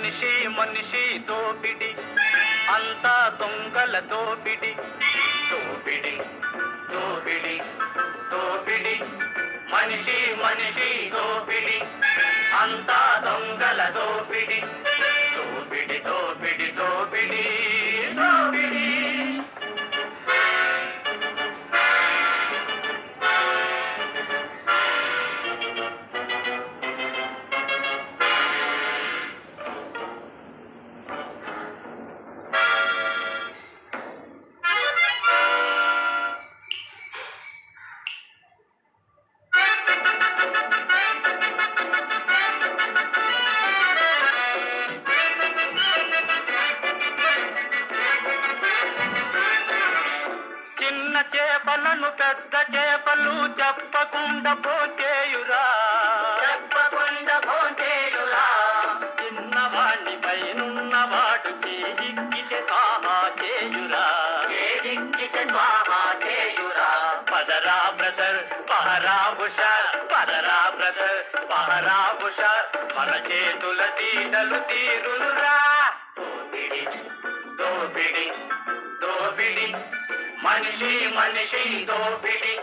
మనిషి మనిషి దోపిడి. అంతా దొంగల దోపిడి. దోపిడి దోపిడి దోపిడి. మనిషి మనిషి దోపిడి. అంతా దొంగల దోపిడి. చేపలను పెద్ద చేపలు చెప్పకుండా పోచేయురా. చెప్పకుండా పోచేయురా. చిన్నవాణ్ణి పైనున్నవాడు చేజిక్కితే సాహా చేయురా. చేజిక్కితే సాహా చేయురా. పదరా బ్రదర్ పహరా హుషార్ పదరా బ్రదర్ పహరా హుషార్ మన చేతుల తీటలు తీరునురా. మనిషి మనిషి దోపిడి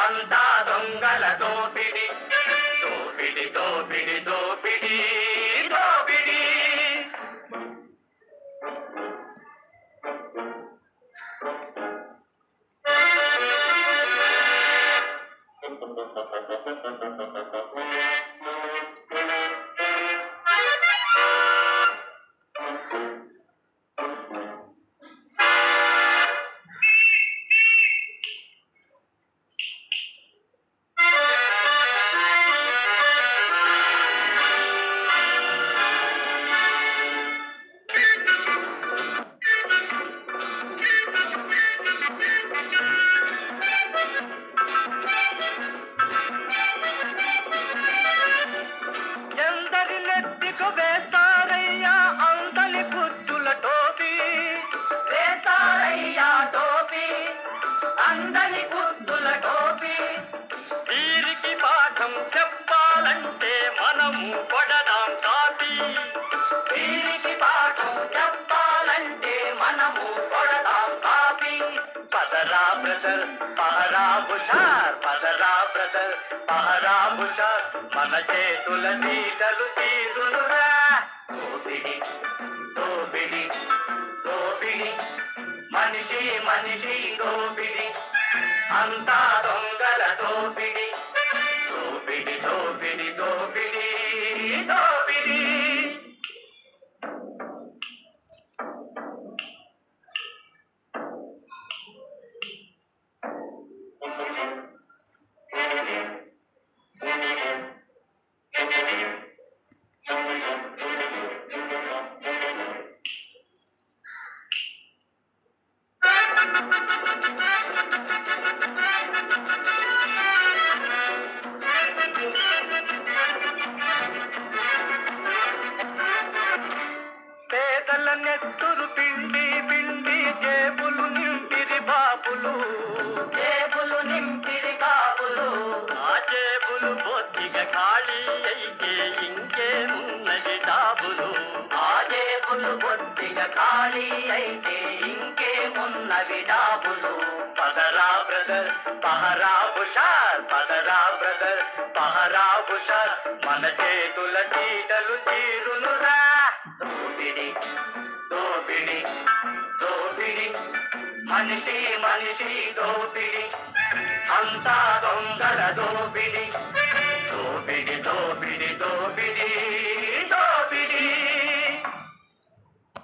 అంతా దొంగల దోపిడి దోపిడి దోపిడి దోపిడి దోపిడి పాఠం చెప్పాలంటే మనము కొడదాం కాపీ పదరా బ్రదర్ పహరా పదరా బ్రదర్ పహరా హుషార్. మన చేతుల నీటలు తీరునురా. దోపిడి దోపిడి దోపిడి. మనిషి మనిషి దోపిడి. అంతా దొంగల దోపిడి. నెత్తురు పిండి పిండి జేబులు నింపిరి బాబులు జేబులు నింపిరి బాబులు ఆ జేబులు బొత్తిగా ఖాళీ అయితే ఇంకేమున్నది డాబులు ఆ జేబులు బొత్తిగా ఖాళీ అయితే ఇంకేమున్నవి డాబులు పదరా బ్రదర్ పహరా హుషార్ పదరా బ్రదర్ పహరా హుషార్. మన చేతుల చీటలు తీరునురా మనిషి మనిషి దోపిడి అంతా దొంగల దోపిడి